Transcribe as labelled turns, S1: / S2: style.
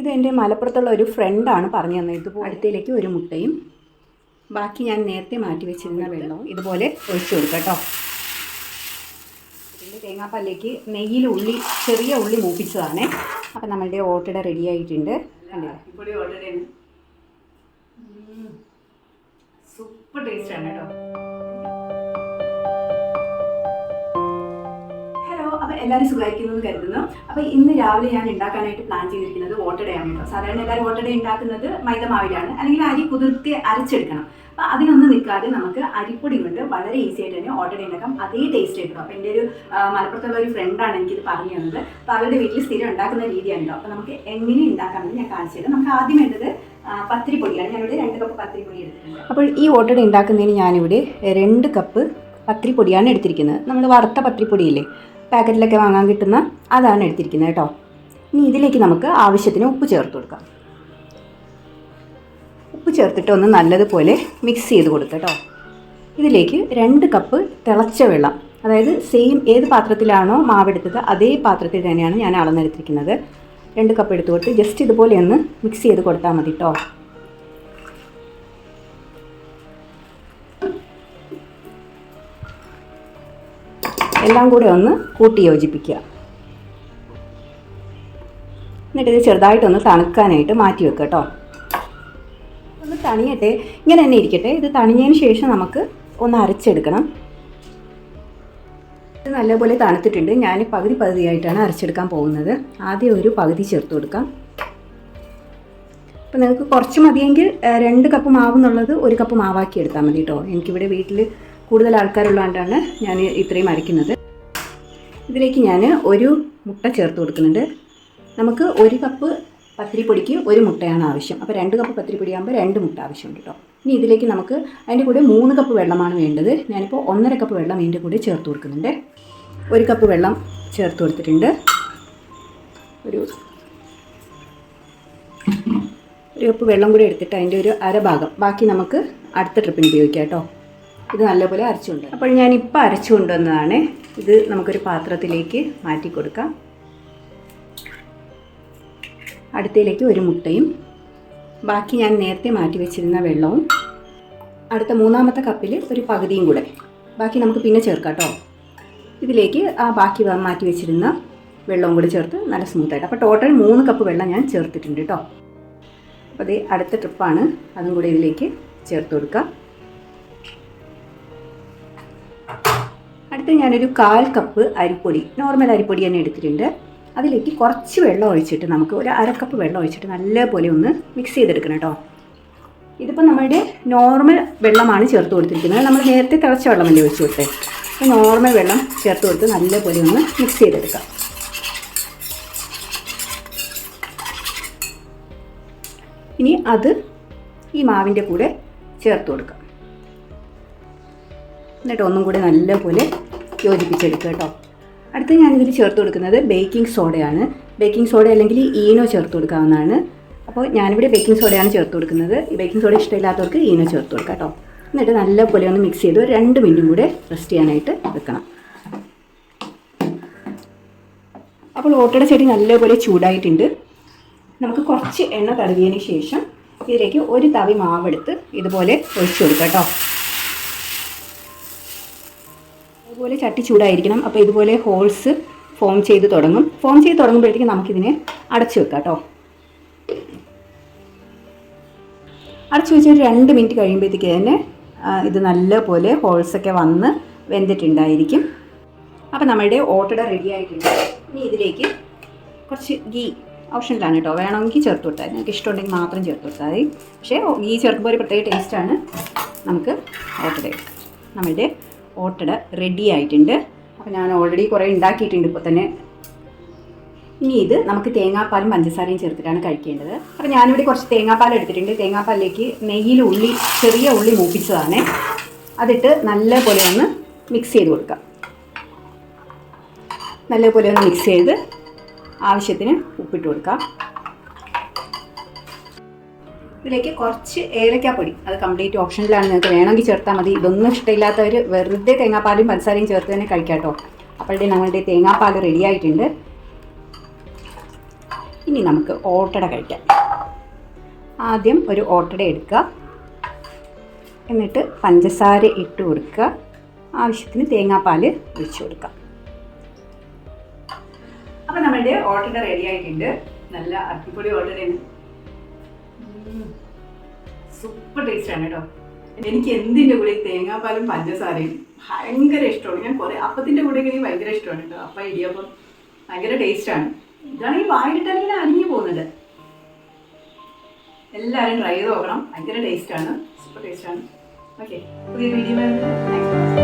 S1: ഇത് എന്റെ മലപ്പുറത്തുള്ള ഒരു ഫ്രണ്ടാണ് പറഞ്ഞു തന്നത്. ഇതുപോലെ അടുത്തേക്ക് ഒരു മുട്ടയും ബാക്കി ഞാൻ നേരത്തെ മാറ്റി വെച്ചിരുന്ന വെള്ളവും ഇതുപോലെ ഒഴിച്ചു കൊടുക്കാം കേട്ടോ. ഇതിന്റെ തേങ്ങാപ്പാലിലേക്ക് നെയ്യിൽ ഉള്ളി ചെറിയ ഉള്ളി മൂപ്പിച്ചതാണ്. അപ്പം നമ്മളുടെ ഓട്ടട റെഡി ആയിട്ടുണ്ട്.
S2: സൂപ്പർ ടേസ്റ്റ് ആണ് കേട്ടോ.
S1: അപ്പോൾ എല്ലാവരും സുഖമായിരിക്കുന്നു എന്ന് കരുതുന്നു. അപ്പോൾ ഇന്ന് രാവിലെ ഞാൻ ഉണ്ടാക്കാനായിട്ട് പ്ലാൻ ചെയ്തിരിക്കുന്നത് ഓട്ടടയാണ് കേട്ടോ സാധാരണ എല്ലാവരും ഓട്ടട ഉണ്ടാക്കുന്നത് മൈദമാവിലാണ്. അല്ലെങ്കിൽ അരി കുതിർത്തി അരച്ചെടുക്കണം. അപ്പോൾ അതിനൊന്നും നിൽക്കാതെ നമുക്ക് അരിപ്പൊടി കൊണ്ട് വളരെ ഈസി ആയിട്ട് തന്നെ ഓട്ടട ഉണ്ടാക്കാം. അതേ ടേസ്റ്റ് ആയിട്ടും അപ്പോൾ എന്റെ ഒരു മലപ്പുറത്തുള്ള ഒരു ഫ്രണ്ടാണ് എനിക്കിത് പറഞ്ഞു തന്നത്. അപ്പോൾ അവരുടെ വീട്ടിൽ സ്ഥിരം ഉണ്ടാക്കുന്ന രീതിയാണല്ലോ കേട്ടോ അപ്പോൾ നമുക്ക് എങ്ങനെ ഉണ്ടാക്കാമെന്ന് ഞാൻ കാണിച്ചു തരാം. നമുക്ക് ആദ്യം വേണ്ടത് പത്തിരിപ്പൊടിയാണ്. ഞാനിവിടെ രണ്ട് കപ്പ് പത്തിരിപ്പൊടി എടുത്തിട്ടുണ്ട്. അപ്പോൾ ഈ ഓട്ടട ഉണ്ടാക്കുന്നതിന് ഞാനിവിടെ രണ്ട് കപ്പ് പത്തിരിപ്പൊടിയാണ് എടുത്തിരിക്കുന്നത്. നമ്മൾ വറുത്ത പത്തിരിപ്പൊടിയില്ലേ പാക്കറ്റിലൊക്കെ വാങ്ങാൻ കിട്ടുന്ന അതാണ് എടുത്തിരിക്കുന്നത് കേട്ടോ. ഇനി ഇതിലേക്ക് നമുക്ക് ആവശ്യത്തിന് ഉപ്പ് ചേർത്ത് കൊടുക്കാം. ഉപ്പ് ചേർത്തിട്ട് ഒന്ന് നല്ലതുപോലെ മിക്സ് ചെയ്ത് കൊടുക്കുക കേട്ടോ. ഇതിലേക്ക് രണ്ട് കപ്പ് തിളച്ച വെള്ളം അതായത് സെയിം ഏത് പാത്രത്തിലാണോ മാവെടുത്തത് അതേ പാത്രത്തിൽ തന്നെയാണ് ഞാൻ അളന്നെടുത്തിരിക്കുന്നത്. രണ്ട് കപ്പ് എടുത്ത് കൊടുത്ത് ജസ്റ്റ് ഇതുപോലെ ഒന്ന് മിക്സ് ചെയ്ത് കൊടുത്താൽ മതി കേട്ടോ. എല്ലാം കൂടെ ഒന്ന് കൂട്ടി യോജിപ്പിക്കുക. എന്നിട്ട് ഇത് ചെറുതായിട്ടൊന്ന് തണുക്കാനായിട്ട് മാറ്റി വെക്കുക കേട്ടോ ഒന്ന് തണിയട്ടെ. ഇങ്ങനെ തന്നെ ഇരിക്കട്ടെ. ഇത് തണിഞ്ഞതിന് ശേഷം നമുക്ക് ഒന്ന് അരച്ചെടുക്കണം. ഇത് നല്ലപോലെ തണുത്തിട്ടുണ്ട്. ഞാൻ പകുതി പകുതിയായിട്ടാണ് അരച്ചെടുക്കാൻ പോകുന്നത്. ആദ്യം ഒരു പകുതി ചേർത്ത് കൊടുക്കാം. അപ്പോൾ നിങ്ങൾക്ക് കുറച്ച് മതിയെങ്കിൽ രണ്ട് കപ്പ് മാവ് എന്നുള്ളത് ഒരു കപ്പ് മാവാക്കി എടുത്താൽ മതി കേട്ടോ എനിക്കിവിടെ വീട്ടിൽ കൂടുതൽ ആൾക്കാരുള്ളതുകൊണ്ടാണ് ഞാൻ ഇത്രയും അരയ്ക്കുന്നത്. ഇതിലേക്ക് ഞാൻ ഒരു മുട്ട ചേർത്ത് കൊടുക്കുന്നുണ്ട്. നമുക്ക് ഒരു കപ്പ് പത്തിരിപ്പൊടിക്ക് ഒരു മുട്ടയാണ് ആവശ്യം. അപ്പോൾ രണ്ട് കപ്പ് പത്തിരിപ്പൊടി ആകുമ്പോൾ രണ്ട് മുട്ട ആവശ്യമുണ്ട് കേട്ടോ. ഇനി ഇതിലേക്ക് നമുക്ക് അതിന്റെ കൂടെ മൂന്ന് കപ്പ് വെള്ളമാണ് വേണ്ടത്. ഞാനിപ്പോൾ ഒന്നര കപ്പ് വെള്ളം ഇതിന്റെ കൂടെ ചേർത്ത് കൊടുക്കുന്നുണ്ട്. ഒരു കപ്പ് വെള്ളം ചേർത്ത് കൊടുത്തിട്ടുണ്ട്. ഒരു ഒരു കപ്പ് വെള്ളം കൂടി എടുത്തിട്ട് അതിന്റെ ഒരു അരഭാഗം. ബാക്കി നമുക്ക് അടുത്ത ട്രിപ്പിന് ഉപയോഗിക്കാം കേട്ടോ. ഇത് നല്ലപോലെ അരച്ചുകൊണ്ട് അപ്പോൾ ഞാൻ ഞാനിപ്പോൾ അരച്ചു കൊണ്ടുവന്നതാണ്. ഇത് നമുക്കൊരു പാത്രത്തിലേക്ക് മാറ്റി കൊടുക്കാം. അടുത്തയിലേക്ക് ഒരു മുട്ടയും. ബാക്കി ഞാൻ നേരത്തെ മാറ്റി വെച്ചിരുന്ന വെള്ളവും. അടുത്ത മൂന്നാമത്തെ കപ്പിൽ ഒരു പകുതിയും കൂടെ. ബാക്കി നമുക്ക് പിന്നെ ചേർക്കാം കേട്ടോ. ഇതിലേക്ക് ആ ബാക്കി മാറ്റി വെച്ചിരുന്ന വെള്ളവും കൂടി ചേർത്ത് നല്ല സ്മൂത്തായിട്ട്. അപ്പോൾ ടോട്ടൽ മൂന്ന് കപ്പ് വെള്ളം ഞാൻ ചേർത്തിട്ടുണ്ട് കേട്ടോ. അപ്പോൾ അത് അടുത്ത ട്രിപ്പാണ്. അതും കൂടി ഇതിലേക്ക് ചേർത്ത് കൊടുക്കാം. അടുത്ത് ഞാനൊരു കാൽ കപ്പ് അരിപ്പൊടി നോർമൽ അരിപ്പൊടി തന്നെ എടുത്തിട്ടുണ്ട്. അതിലേക്ക് കുറച്ച് വെള്ളം ഒഴിച്ചിട്ട് നമുക്ക് ഒരു അര കപ്പ് വെള്ളം ഒഴിച്ചിട്ട് നല്ലപോലെ ഒന്ന് മിക്സ് ചെയ്തെടുക്കണം കേട്ടോ ഇതിപ്പോൾ നമ്മുടെ നോർമൽ വെള്ളമാണ് ചേർത്ത് കൊടുത്തിരിക്കുന്നത്. നമ്മൾ നേരത്തെ തിളച്ച വെള്ളമല്ലേ ഒഴിച്ചു കൊടുത്തേ? അപ്പോൾ നോർമൽ വെള്ളം ചേർത്ത് കൊടുത്ത് നല്ലപോലെ ഒന്ന് മിക്സ് ചെയ്തെടുക്കാം. ഇനി അത് ഈ മാവിന്റെ കൂടെ ചേർത്ത് കൊടുക്കാം. എന്നിട്ട് ഒന്നും കൂടി നല്ലപോലെ യോജിപ്പിച്ചെടുക്കുക കേട്ടോ. അടുത്ത് ഞാനിതിൽ ചേർത്ത് കൊടുക്കുന്നത് ബേക്കിംഗ് സോഡയാണ് ബേക്കിംഗ് സോഡ അല്ലെങ്കിൽ ഈനോ ചേർത്ത് കൊടുക്കാവുന്നതാണ്. അപ്പോൾ ഞാനിവിടെ ബേക്കിംഗ് സോഡയാണ് ചേർത്ത് കൊടുക്കുന്നത്. ബേക്കിംഗ് സോഡ ഇഷ്ടമില്ലാത്തവർക്ക് ഈനോ ചേർത്ത് കൊടുക്കാം കേട്ടോ. എന്നിട്ട് നല്ലപോലെ ഒന്ന് മിക്സ് ചെയ്ത് ഒരു രണ്ട് മിനിറ്റും കൂടെ റെസ്റ്റ് ചെയ്യാനായിട്ട് വെക്കണം. അപ്പോൾ ഓട്ടയുടെ ചെടി നല്ലപോലെ ചൂടായിട്ടുണ്ട്. നമുക്ക് കുറച്ച് എണ്ണ തടവിയതിന് ശേഷം ഇതിലേക്ക് ഒരു തവി മാവെടുത്ത് ഇതുപോലെ ഒഴിച്ചു കൊടുക്കാം കേട്ടോ. അതുപോലെ ചട്ടി ചൂടായിരിക്കണം. അപ്പോൾ ഇതുപോലെ ഹോൾസ് ഫോം ചെയ്ത് തുടങ്ങും. ഫോം ചെയ്ത് തുടങ്ങുമ്പോഴത്തേക്കും നമുക്കിതിനെ അടച്ചു വെക്കാം കേട്ടോ. അടച്ചു വെച്ച് ഒരു രണ്ട് മിനിറ്റ് കഴിയുമ്പോഴത്തേക്ക് തന്നെ ഇത് നല്ലപോലെ ഹോൾസൊക്കെ വന്ന് വെന്തിട്ടുണ്ടായിരിക്കും. അപ്പോൾ നമ്മളുടെ ഓട്ടട റെഡി ആയിട്ടുണ്ട്. ഇനി ഇതിലേക്ക് കുറച്ച് ഗീ ഓപ്ഷനിലാണ് കേട്ടോ. വേണമെങ്കിൽ ചേർത്ത് കൊടുത്താൽ നിങ്ങൾക്ക് ഇഷ്ടമുണ്ടെങ്കിൽ മാത്രം ചേർത്ത് കൊടുത്താൽ മതി. പക്ഷേ ഗീ ചേർക്കുമ്പോൾ ഒരു പ്രത്യേക ടേസ്റ്റാണ് നമുക്ക് ഓട്ടട നമ്മളുടെ ഓട്ടട റെഡി ആയിട്ടുണ്ട്. അപ്പോൾ ഞാൻ ഓൾറെഡി കുറേ ഉണ്ടാക്കിയിട്ടുണ്ട് ഇപ്പോൾ തന്നെ. ഇനി ഇത് നമുക്ക് തേങ്ങാപ്പാലും പഞ്ചസാരയും ചേർത്തിട്ടാണ് കഴിക്കേണ്ടത്. അപ്പോൾ ഞാനിവിടെ കുറച്ച് തേങ്ങാപ്പാൽ എടുത്തിട്ടുണ്ട്. തേങ്ങാപ്പാലിലേക്ക് നെയ്യിൽ ഉള്ളി ചെറിയ ഉള്ളി മൂപ്പിച്ചതാണ്. അതിട്ട് നല്ലപോലെ ഒന്ന് മിക്സ് ചെയ്ത് കൊടുക്കാം. നല്ലപോലെ ഒന്ന് മിക്സ് ചെയ്ത് ആവശ്യത്തിന് ഉപ്പിട്ട് കൊടുക്കാം. ഇതിലേക്ക് കുറച്ച് ഏലക്കാപ്പൊടി അത് കംപ്ലീറ്റ് ഓപ്ഷനിലാണ് നിങ്ങൾക്ക് വേണമെങ്കിൽ ചേർത്താൽ മതി. ഇതൊന്നും ഇഷ്ടമില്ലാത്തവർ വെറുതെ തേങ്ങാപ്പാലും പഞ്ചസാരയും ചേർത്ത് തന്നെ കഴിക്കാം കേട്ടോ. അപ്പോഴേ ഞങ്ങളുടെ തേങ്ങാപ്പാൽ റെഡി ആയിട്ടുണ്ട്. ഇനി നമുക്ക് ഓട്ടട കഴിക്കാം. ആദ്യം ഒരു ഓട്ടട എടുക്കുക. എന്നിട്ട് പഞ്ചസാര ഇട്ട് കൊടുക്കുക. ആവശ്യത്തിന് തേങ്ങാപ്പാൽ ഒഴിച്ചു കൊടുക്കുക.
S2: അപ്പോൾ നമ്മളുടെ ഓട്ടട റെഡി ആയിട്ടുണ്ട്. നല്ല അടിപൊളി ഓട്ടഡയാണ് സൂപ്പർ ടേസ്റ്റ് ആണ് കേട്ടോ. എനിക്ക് എന്തിന്റെ കൂടെ തേങ്ങാപ്പാലും പഞ്ചസാരയും ഭയങ്കര ഇഷ്ടമാണ്. ഞാൻ കുറെ അപ്പത്തിന്റെ കൂടെ എനിക്ക് ഭയങ്കര ഇഷ്ടമാണ് കേട്ടോ. അപ്പ ഇടിയപ്പം ഭയങ്കര ആണ് ഇതാണെങ്കിൽ വായിലിട്ടാൽ ഇങ്ങനെ അരിഞ്ഞു പോകുന്നത്. എല്ലാവരും ട്രൈ ചെയ്ത് നോക്കണം. ഭയങ്കര ടേസ്റ്റ് ആണ് സൂപ്പർ ടേസ്റ്റ് ആണ് ഓക്കെ പുതിയ വീഡിയോ